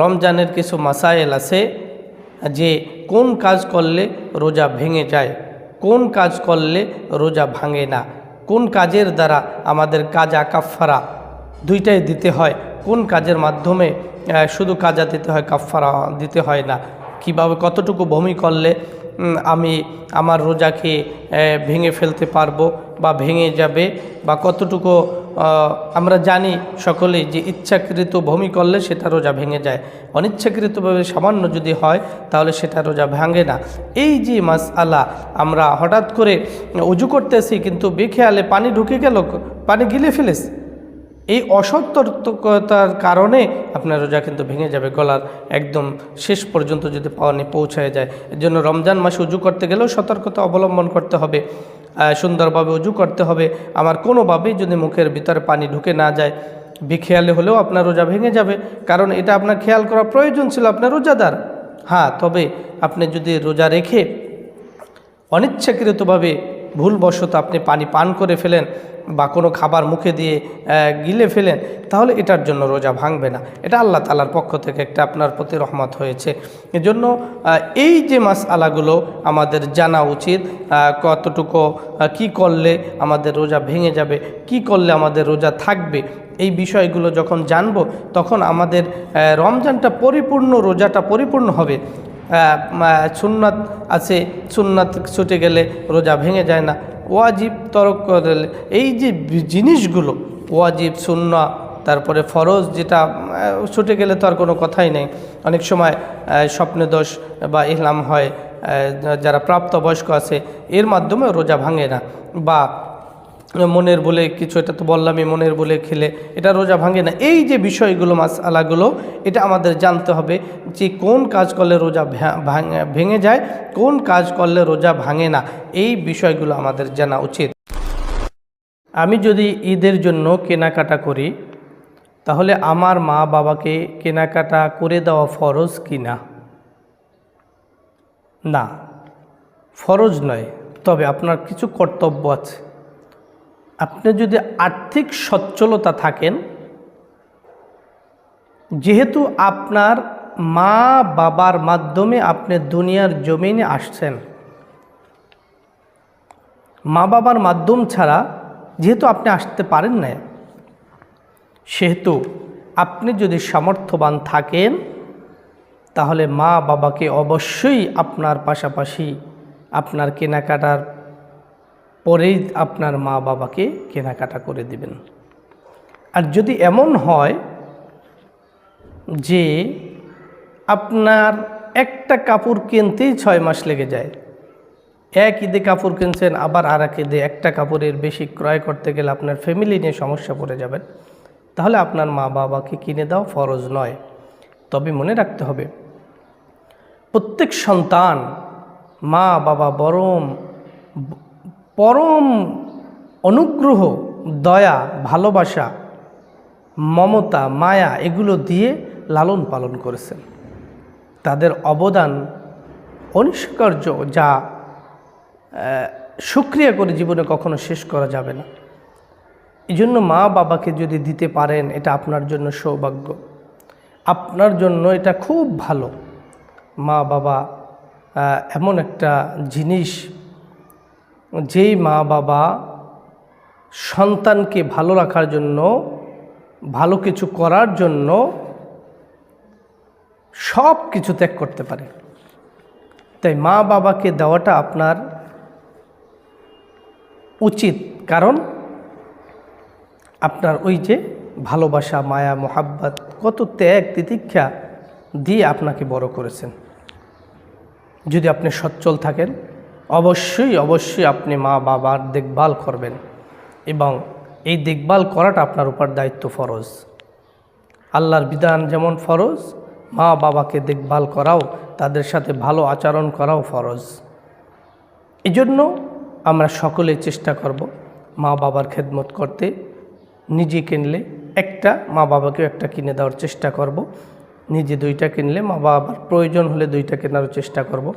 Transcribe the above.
রমজানের কিছু মাসাইল আছে যে কোন কাজ করলে রোজা ভেঙে যায়, কোন কাজ করলে রোজা ভাঙে না, কোন কাজের দ্বারা আমাদের কাজা কাফারা দুইটাই দিতে হয়, কোন কাজের মাধ্যমে শুধু কাজা দিতে হয় কাফারা দিতে হয় না, কীভাবে কতটুকু বমি করলে আমি আমার রোজাকে ভেঙে ফেলতে পারব বা ভেঙে যাবে বা কতটুকু আমরা জানি সকলেই যে ইচ্ছাকৃত করলে সেটা রোজা ভেঙে যায়। অনিচ্ছাকৃতভাবে সামান্য যদি হয়, তাহলে সেটা রোজা ভাঙে না। এই যে মাস আলা আমরা হঠাৎ করে উজু করতেছি, কিন্তু বেখেয়ালে পানি ঢুকে গেল, পানি গিলে ফেলেছে। এই অসতর্কতার কারণে আপনার রোজা কিন্তু ভেঙে যাবে, গলার একদম শেষ পর্যন্ত যদি পানি পৌঁছায় যায়। এর জন্য রমজান মাসে উজু করতে গেলেও সতর্কতা অবলম্বন করতে হবে। সুন্দরভাবে উজু করতে হবে। আমার কোনোভাবেই যদি মুখের ভিতরে পানি ঢুকে না যায়, বিখেয়ালে হলেও আপনার রোজা ভেঙে যাবে। কারণ এটা আপনার খেয়াল করা প্রয়োজন ছিল আপনার রোজাদার। হ্যাঁ তবে আপনি যদি রোজা রেখে অনিচ্ছাকৃতভাবে ভুলবশত আপনি পানি পান করে ফেলেন বা কোনো খাবার মুখে দিয়ে গিলে ফেলেন, তাহলে এটার জন্য রোজা ভাঙবে না। এটা আল্লাহ তালার পক্ষ থেকে একটা আপনার প্রতি রহমত হয়েছে। এজন্য এই যে মাস আলাগুলো আমাদের জানা উচিত কতটুকু কি করলে আমাদের রোজা ভেঙে যাবে, কি করলে আমাদের রোজা থাকবে, এই বিষয়গুলো যখন জানব, তখন আমাদের রমজানটা পরিপূর্ণ, রোজাটা পরিপূর্ণ হবে। সুন্নাত আছে, সুন্নাত ছুটে গেলে রোজা ভেঙে যায় না। ওয়াজিব তরক করলে এই যে জিনিসগুলো, ওয়াজিব সুন্না তারপরে ফরজ, যেটা ছুটে গেলে তো আর কোনো কথাই নেই। অনেক সময় স্বপ্নে দোষ বা ইহলাম হয় যারা প্রাপ্তবয়স্ক আছে, এর মাধ্যমে রোজা ভাঙে না। বা মনের বলে কিছু এটা তো বললামই, মনের বলে খেলে, এটা রোজা ভাঙে না। এই যে বিষয়গুলো মাস আলাগুলো এটা আমাদের জানতে হবে যে কোন কাজ করলে রোজা ভেঙে যায়, কোন কাজ করলে রোজা ভাঙে না, এই বিষয়গুলো আমাদের জানা উচিত। আমি যদি ঈদের জন্য কেনাকাটা করি, তাহলে আমার মা বাবাকে কেনাকাটা করে দেওয়া ফরজ কি না না, ফরজ নয়। তবে আপনার কিছু কর্তব্য আছে। আপনি যদি আর্থিক সচ্ছলতা থাকেন, যেহেতু আপনার মা বাবার মাধ্যমে আপনি দুনিয়ার জমিনে আসছেন, মা বাবার মাধ্যম ছাড়া যেহেতু আপনি আসতে পারেন না, সেহেতু আপনি যদি সামর্থ্যবান থাকেন, তাহলে মা বাবাকে অবশ্যই আপনার পাশাপাশি আপনার কেনাকাটার পরেই আপনার মা বাবাকে কেনাকাটা করে দিবেন। আর যদি এমন হয় যে আপনার একটা কাপড় কিনতেই ছয় মাস লেগে যায়, এক ঈদে কাপড় কিনছেন, আবার আর এক ঈদে একটা কাপড়ের বেশি ক্রয় করতে গেলে আপনার ফ্যামিলি নিয়ে সমস্যা পড়ে যাবেন, তাহলে আপনার মা বাবাকে কিনে দেওয়া ফরজ নয়। তবে মনে রাখতে হবে, প্রত্যেক সন্তান মা বাবা বরম পরম অনুগ্রহ, দয়া, ভালোবাসা, মমতা, মায়া এগুলো দিয়ে লালন পালন করেছেন। তাদের অবদান অনিষ্কার্য যা সুক্রিয়া করে জীবনে কখনো শেষ করা যাবে না। এই জন্য মা বাবাকে যদি দিতে পারেন, এটা আপনার জন্য সৌভাগ্য। আপনার জন্য এটা খুব ভালো। মা বাবা এমন একটা জিনিস যেই মা বাবা সন্তানকে ভালো রাখার জন্য, ভালো কিছু করার জন্য সব কিছু ত্যাগ করতে পারে। তাই মা বাবাকে দেওয়াটা আপনার উচিত। কারণ আপনার ওই যে ভালোবাসা, মায়া, মোহাব্বত, কত ত্যাগ, তিতিক্ষা দিয়ে আপনাকে বড় করেছেন। যদি আপনি সচ্ছল থাকেন অবশ্যই অবশ্যই আপনি মা বাবার দেখভাল করবেন এবং এই দেখভাল করাটা আপনার উপর দায়িত্ব ফরজ। আল্লাহর বিধান যেমন ফরজ, মা বাবাকে দেখভাল করাও, তাদের সাথে ভালো আচরণ করাও ফরজ। এই জন্য আমরা সকলে চেষ্টা করব মা বাবার খেদমত করতে। নিজে কিনলে একটা, মা বাবাকেও একটা কিনে দেওয়ার চেষ্টা করব। নিজে দুইটা কিনলে মা বাবার প্রয়োজন হলে দুইটা কেনারও চেষ্টা করব।